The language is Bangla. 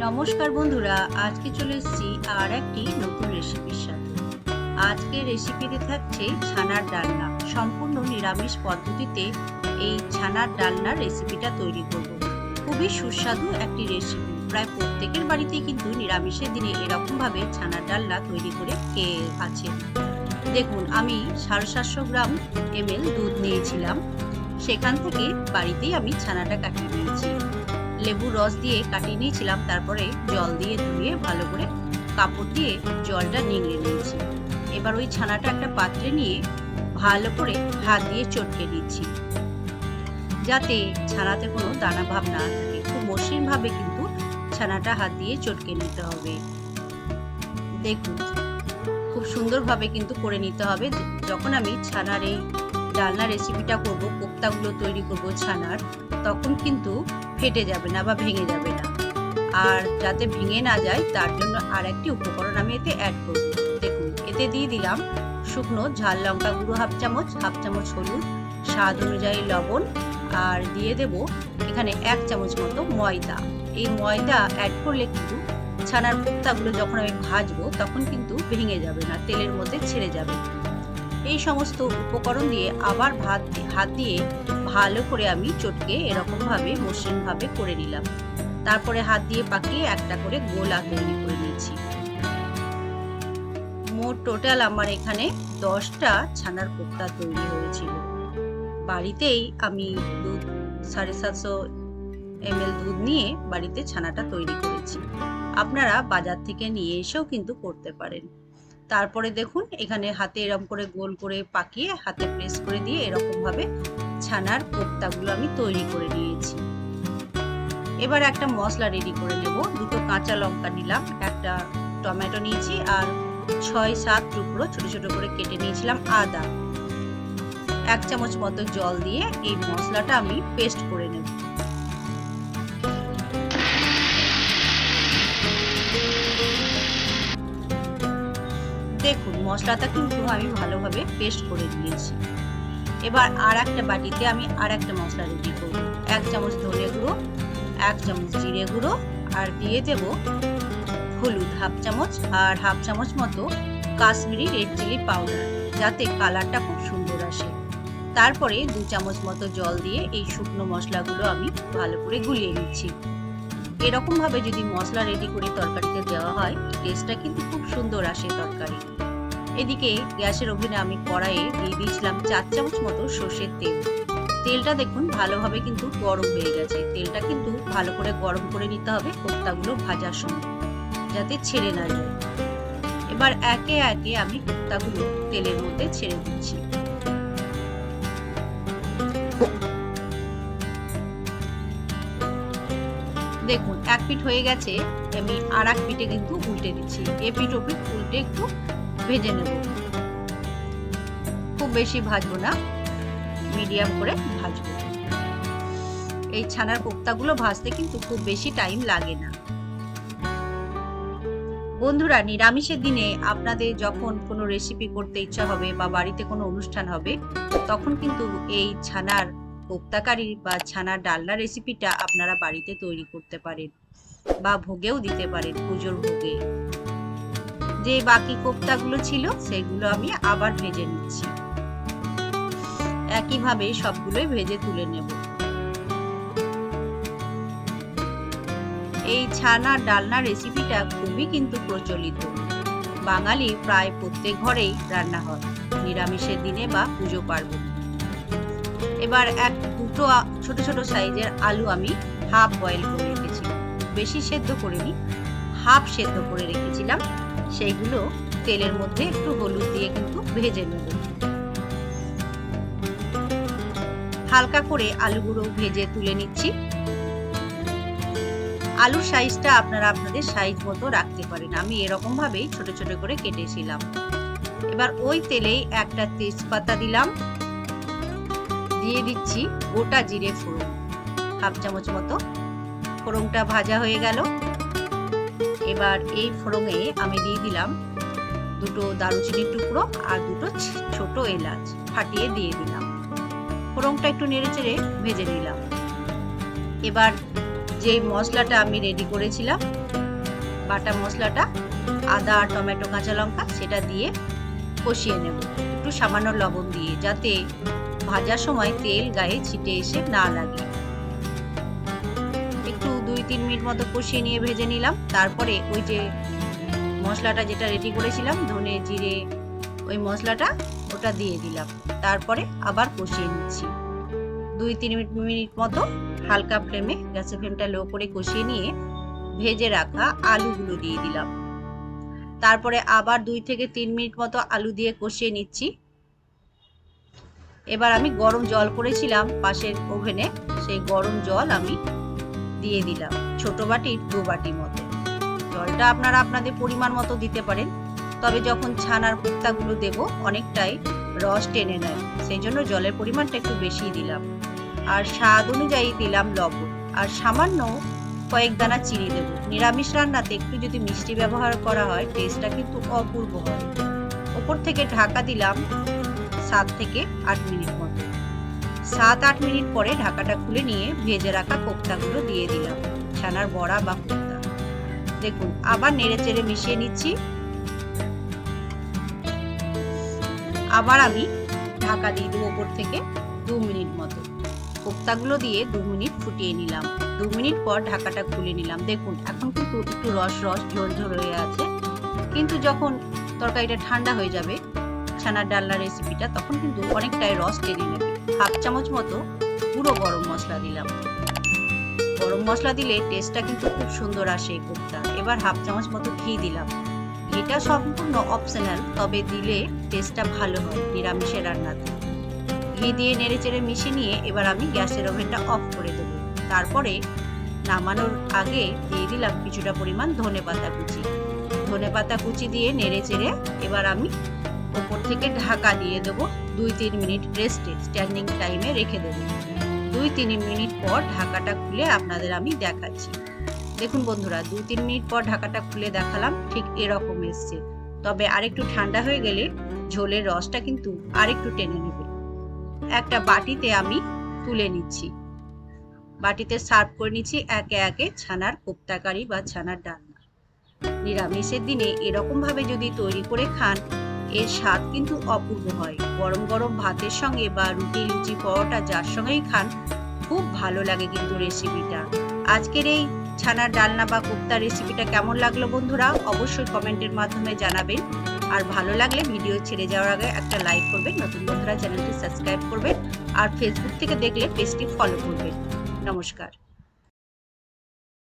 নমস্কার বন্ধুরা, আজকে চলে এসেছি আর একটি নতুন রেসিপির সাথে। আজকে রেসিপিতে থাকছে ছানার ডালনা। সম্পূর্ণ নিরামিষ পদ্ধতিতে এই ছানার ডালনার রেসিপিটা তৈরি করব। খুবই সুস্বাদু একটি রেসিপি। প্রায় প্রত্যেকের বাড়িতেই কিন্তু নিরামিষের দিনে এরকমভাবে ছানার ডালনা তৈরি করে খেয়ে আছে? দেখুন, আমি সাড়ে সাতশো গ্রাম এমএল দুধ নিয়েছিলাম। সেখান থেকে বাড়িতেই আমি ছানাটা কাটিয়ে নিয়েছি। লেবু রস দিয়ে কাটিয়ে নিয়েছিলাম, তারপরে জল দিয়ে ধুয়ে ভালো করে কাপড় দিয়ে জলটা নিংড়ে নিয়েছি। এবার ওই ছানাটা একটা পাত্রে নিয়ে ভালো করে হাত দিয়ে চটকে দিচ্ছি যাতে ছানাতে কোনো দানা ভাব না থাকে। খুব মসৃণ ভাবে কিন্তু ছানাটা হাত দিয়ে চটকে নিতে হবে। দেখুন, খুব সুন্দরভাবে কিন্তু করে নিতে হবে। যখন আমি ছানার এই ডালনা রেসিপিটা করব, কোপ্তাগুলো তৈরি করব ছানার, তখন কিন্তু ফেটে যাবে না বা ভেঙে যাবে না। আর যাতে ভেঙে না যায়, তার জন্য আর একটি উপকরণ আমি এতে অ্যাড করব। দেখুন, এতে দিয়ে দিলাম শুকনো ঝাল লঙ্কা গুঁড়ো হাফ চামচ হাফ চামচ হলুদ, স্বাদ অনুযায়ী লবণ, আর দিয়ে দেব এখানে এক চামচ মতো ময়দা। এই ময়দা অ্যাড করলে কিন্তু ছানার কোপ্তাগুলো যখন আমি ভাজবো, তখন কিন্তু ভেঙে যাবে না, তেলের মধ্যে ছেড়ে যাবে। এই সমস্ত উপকরণ দিয়ে আবার ভাত হাত দিয়ে ভালো করে আমি চটকে এরকমভাবে, মসৃণভাবে করে নিলাম। তারপরে হাত দিয়ে পাকিয়ে একটা করে গোলা তৈরি করে নিয়েছি। মোট টোটাল আমার এখানে দশটা ছানার কোপ্তা তৈরি হয়েছিল। বাড়িতেই আমি দুধ, সাড়ে সাতশো এম দুধ নিয়ে বাড়িতে ছানাটা তৈরি করেছি। আপনারা বাজার থেকে নিয়ে এসেও কিন্তু করতে পারেন। তারপরে দেখুন, এখানে হাতে এরকম করে গোল করে পাকিয়ে হাতে প্রেস করে দিয়ে এরকম ভাবে ছানার কোপ্তাগুলো আমি তৈরি করে নিয়েছি। এবার একটা মশলা রেডি করে নেব। দুটো কাঁচা লঙ্কা নিলাম, একটা টমেটো নিয়েছি আর ছয়, সাত টুকরো ছোট ছোট করে কেটে নিয়েছিলাম আদা। এক চামচ মতো জল দিয়ে এই মশলাটা আমি পেস্ট করে মশলাটা কিন্তু আমি ভালোভাবে পেস্ট করে দিয়েছি এবার আর একটা বাটিতে আমি আর একটা মশলা রেডি করব। এক চামচ ধনে গুঁড়ো, এক চামচ জিরে গুঁড়ো, আর দিয়ে দেব হলুদ হাফ চামচ আর হাফ চামচ মতো কাশ্মীরি রেড চিলি পাউডার যাতে কালারটা খুব সুন্দর আসে। তারপরে দু চামচ মতো জল দিয়ে এই শুকনো মশলাগুলো আমি ভালো করে গুলিয়ে নিচ্ছি। এরকমভাবে যদি মশলা রেডি করে তরকারিতে দেওয়া হয় টেস্টটা কিন্তু খুব সুন্দর আসে তরকারি। এদিকে গ্যাসের ওভেনে আমি কড়াইয়ে দিয়ে দিয়েছিলাম চার চামচ মতো সর্ষের তেল। তেলটা দেখুন, ভালোভাবে কিন্তু গরম হয়ে গেছে। তেলটা কিন্তু ভালো করে গরম করে নিতে হবে কোপ্তাগুলো ভাজার সময়, যাতে ছেড়ে না যায়। এবার একে একে আমি কোপ্তাগুলো তেলের মধ্যে ছেড়ে দিচ্ছি। দেখুন, এক পিঠ হয়ে গেছে, আমি আর এক পিঠে কিন্তু উল্টে দিচ্ছি। এ পিঠ ও পিঠ উল্টে একটু ভেজে নেব। খুব বেশি ভাজবো না, মিডিয়াম করে ভাজবো। এই ছানার কোপ্তাগুলো ভাজতে কিন্তু খুব বেশি টাইম লাগে না। বন্ধুরা, নিরামিষের দিনে আপনাদের যখন কোনো রেসিপি করতে ইচ্ছা হবে বা বাড়িতে কোনো অনুষ্ঠান হবে, তখন কিন্তু এই ছানার কোপ্তাকারি বা ছানার ডালনা রেসিপিটা আপনারা বাড়িতে তৈরি করতে পারেন বা ভোগেও দিতে পারেন পুজোর ভোগে। যে বাকি কোপ্তাগুলো ছিল, সেগুলো আমি আবার ভেজে নিচ্ছি। একইভাবে সবগুলোই ভেজে তুলে নেব। এই ছানা ডালনা রেসিপিটা খুবই কিন্তু প্রচলিত। বাঙালি প্রায় প্রত্যেক ঘরেই রান্না হয়, নিরামিষের দিনে বা পুজো পার্বণ। এবার এক দুটো ছোট ছোট সাইজের আলু আমি হাফ বয়েল করে রেখেছিলাম। বেশি সেদ্ধ করিনি হাফ সেদ্ধ করে রেখেছিলাম। সেইগুলো তেলের মধ্যে একটু হলুদ দিয়ে কিন্তু ভেজে নেব। হালকা করে আলুগুলো ভেজে তুলে নিচ্ছি। আলুর সাইজটা আপনারা আপনাদের সাইজ মতো রাখতে পারেন। আমি এরকম ভাবেই ছোট ছোট করে কেটেছিলাম। এবার ওই তেলেই একটা তেজপাতা দিলাম। দিয়ে দিচ্ছি গোটা জিরে ফোড়ন। হাফ চামচ মতো। ফোড়নটা ভাজা হয়ে গেল। এবার এই ফোড়নে আমি দিয়ে দিলাম দুটো দারুচিনির টুকরো আর দুটো ছোট এলাচ ফাটিয়ে দিয়ে দিলাম। ফোড়নটা একটু নেড়ে চেড়ে ভেজে নিলাম। এবার যে মশলাটা আমি রেডি করেছিলাম, বাটা মশলাটা, আদা আর টমেটো, কাঁচা লঙ্কা, সেটা দিয়ে কষিয়ে নেব। একটু সামান্য লবণ দিয়ে যাতে ভাজার সময় তেল গায়ে ছিটে এসে না লাগে। তিন মিনিট মতো কষিয়ে নিয়ে ভেজে নিলাম। তারপরে ওই যে মশলাটা যেটা রেডি করেছিলাম, ধনে, জিরে, ওই মশলাটা ওটা দিয়ে দিলাম। তারপরে আবার কষিয়ে নিচ্ছি। দুই তিন মিনিট মতো হালকা ফ্লেমে গ্যাসের ফ্লেমটা লো করে কষিয়ে নিয়ে ভেজে রাখা আলুগুলো দিয়ে দিলাম। তারপরে আবার দুই থেকে তিন মিনিট মতো আলু দিয়ে কষিয়ে নিচ্ছি। এবার আমি গরম জল করেছিলাম পাশের ওভেনে। সেই গরম জল আমি দিয়ে দিলাম, ছোট বাটির দু বাটি মতো। জলটা আপনারা আপনাদের পরিমাণ মতো দিতে পারেন, তবে যখন ছানার কুর্তাগুলো দেব, অনেকটাই রস টেনে নেয়। সেই জন্য জলের পরিমাণটা একটু বেশি দিলাম। আর স্বাদ অনুযায়ী দিলাম লবণ। আর সামান্য কয়েক দানা চিনি দেবো। নিরামিষ রান্নাতে একটু যদি মিষ্টি ব্যবহার করা হয় টেস্টটা কিন্তু অপূর্ব হয়। ওপর থেকে ঢাকা দিলাম সাত থেকে আট মিনিট মতো। সাত আট মিনিট পরে ঢাকাটা খুলে নিয়ে ভেজে রাখা কোপ্তাগুলো দিয়ে দিলাম। ছানার বড়া বা কোপ্তা। দেখুন, আবার নেড়ে চেড়ে মিশিয়ে নিচ্ছি। আবার আমি ঢাকা দিয়ে দেবো ওপর থেকে দু মিনিট মতো। কোপ্তাগুলো দিয়ে দু মিনিট ফুটিয়ে নিলাম। দু মিনিট পর ঢাকাটা খুলে নিলাম। দেখুন, এখন কিন্তু একটু রস রস ঝোল ঝোল হয়ে আছে। কিন্তু যখন তরকারিটা ঠান্ডা হয়ে যাবে, ছানার ডালনা রেসিপিটা তখন কিন্তু অনেকটাই রস টেনে নেবে। হাফ চামচ মতো পুরো গরম মশলা দিলাম। গরম মশলা দিলে টেস্টটা কিন্তু খুব সুন্দর আসে এই এবার হাফ চামচ মতো ঘি দিলাম। ঘিটা সম্পূর্ণ অপশনাল তবে দিলে টেস্টটা ভালো হয় নিরামিষের রান্নাতে। ঘি দিয়ে নেড়ে চেড়ে মিশিয়ে নিয়ে এবার আমি গ্যাসের ওভেনটা অফ করে দেবো। তারপরে নামানোর আগে দিয়ে দিলাম কিছুটা পরিমাণ ধনে পাতা কুচি। ধনে পাতা কুচি দিয়ে নেড়ে চেড়ে এবার আমি ওপর থেকে ঢাকা দিয়ে দেবো দুই তিন মিনিট রেস্টে স্ট্যান্ডিং টাইমে রেখে দেবো। দুই তিন মিনিট পর ঢাকাটা খুলে আপনাদের আমি দেখাচ্ছি। দেখুন বন্ধুরা, দুই তিন মিনিট পর ঢাকাটা খুলে দেখালাম, ঠিক এরকম এসছে। তবে আরেকটু ঠান্ডা হয়ে গেলে ঝোলের রসটা কিন্তু আরেকটু টেনে নেবে। একটা বাটিতে আমি তুলে নিচ্ছি। বাটিতে সার্ভ করে নিচ্ছি একে একে ছানার কোপ্তাকারি বা ছানার ডালনা। নিরামিষের দিনে এরকম ভাবে যদি তৈরি করে খান এর স্বাদ কিন্তু অপূর্ব হয়। গরম গরম ভাতের সঙ্গে বা রুটি, লুচি, পরোটা যার সঙ্গেই খান, খুব ভালো লাগে কিন্তু রেসিপিটা আজকের এই ছানার ডালনা বা কোপ্তা রেসিপিটা কেমন লাগল বন্ধুরা? অবশ্যই কমেন্টের মাধ্যমে জানাবেন। আর ভালো লাগলে ভিডিও ছেড়ে যাওয়ার আগে একটা লাইক করবেন, নতুন বন্ধুরা চ্যানেলটি সাবস্ক্রাইব করবেন, আর ফেসবুক থেকে দেখলে পেজটি ফলো করবেন। নমস্কার।